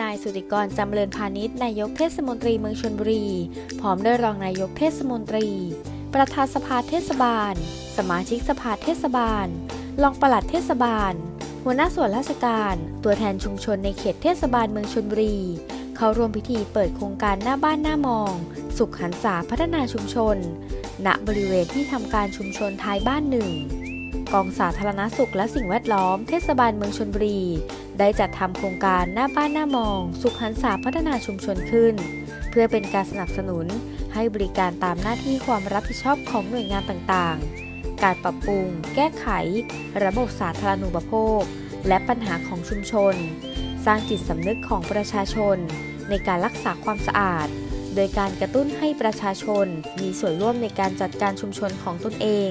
นายสุติกรจำเริญพาณิชย์นายกเทศมนตรีเมืองชนบุรี พร้อมด้วยรองนายกเทศมนตรี ประธานสภาเทศบาล สมาชิกสภาเทศบาล รองปลัดเทศบาล หัวหน้าส่วนราชการ ตัวแทนชุมชนในเขตเทศบาลเมืองชนบุรี เข้าร่วมพิธีเปิดโครงการหน้าบ้านหน้ามอง สุขหันษาพัฒนาชุมชน ณบริเวณที่ทำการชุมชนท้ายบ้านหนึ่ง กองสาธารณสุขและสิ่งแวดล้อม เทศบาลเมืองชนบุรี ได้จัดทำโครงการหน้าบ้านหน้ามอง สุขหันษาพัฒนาชุมชนขึ้น เพื่อเป็นการสนับสนุน ให้บริการตามหน้าที่ความรับผิดชอบของหน่วยงานต่างๆ การปรับปรุง แก้ไข ระบบสาธารณูปโภค และปัญหาของชุมชน สร้างจิตสำนึกของประชาชน ในการรักษาความสะอาดโดยการกระตุ้นให้ประชาชนมีส่วนร่วมในการจัดการชุมชนของตนเอง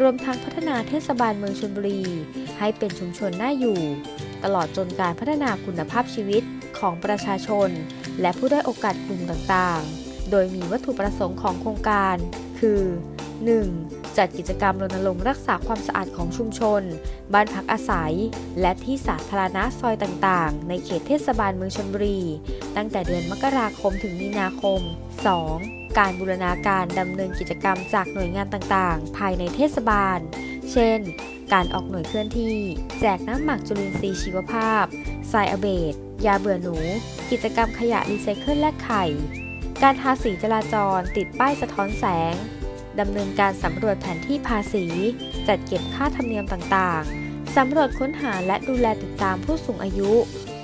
รวมทั้งพัฒนาเทศบาลเมืองชลบุรี ให้เป็นชุมชนน่าอยู่ ตลอดจนการพัฒนาคุณภาพชีวิตของประชาชน และผู้ได้โอกาสกลุ่มต่างๆ โดยมีวัตถุประสงค์ของโครงการ คือ 1. จัดกิจกรรมรณรงค์รักษาความสะอาดของชุมชน บ้านพักอาศัย และที่สาธารณะซอยต่างๆ ในเขตเทศบาลเมืองชลบุรี ตั้งแต่เดือนมกราคมถึงมีนาคม 2. การบูรณาการดำเนินกิจกรรมจากหน่วยงานต่างๆ ภายในเทศบาล เช่น การออกหน่วยเคลื่อนที่ แจกน้ำหมักจุลินทรีย์ชีวภาพทรายอเบดยาเบื่อหนู กิจกรรมขยะรีไซเคิลและไข่ การทาสีจราจร ติดป้ายสะท้อนแสงดำเนินการสำรวจแผนที่ภาษี จัดเก็บค่าธรรมเนียมต่างๆ สำรวจค้นหาและดูแลติดตามผู้สูงอายุ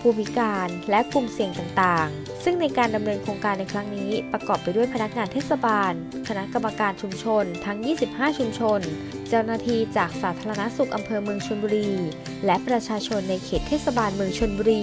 ผู้พิการ และกลุ่มเสี่ยงต่างๆ ซึ่งในการดำเนินโครงการในครั้งนี้ ประกอบไปด้วยพนักงานเทศบาล คณะกรรมการชุมชน ทั้ง 25 ชุมชน เจ้าหน้าที่จากสาธารณสุขอำเภอเมืองชลบุรี และประชาชนในเขตเทศบาลเมืองชลบุรี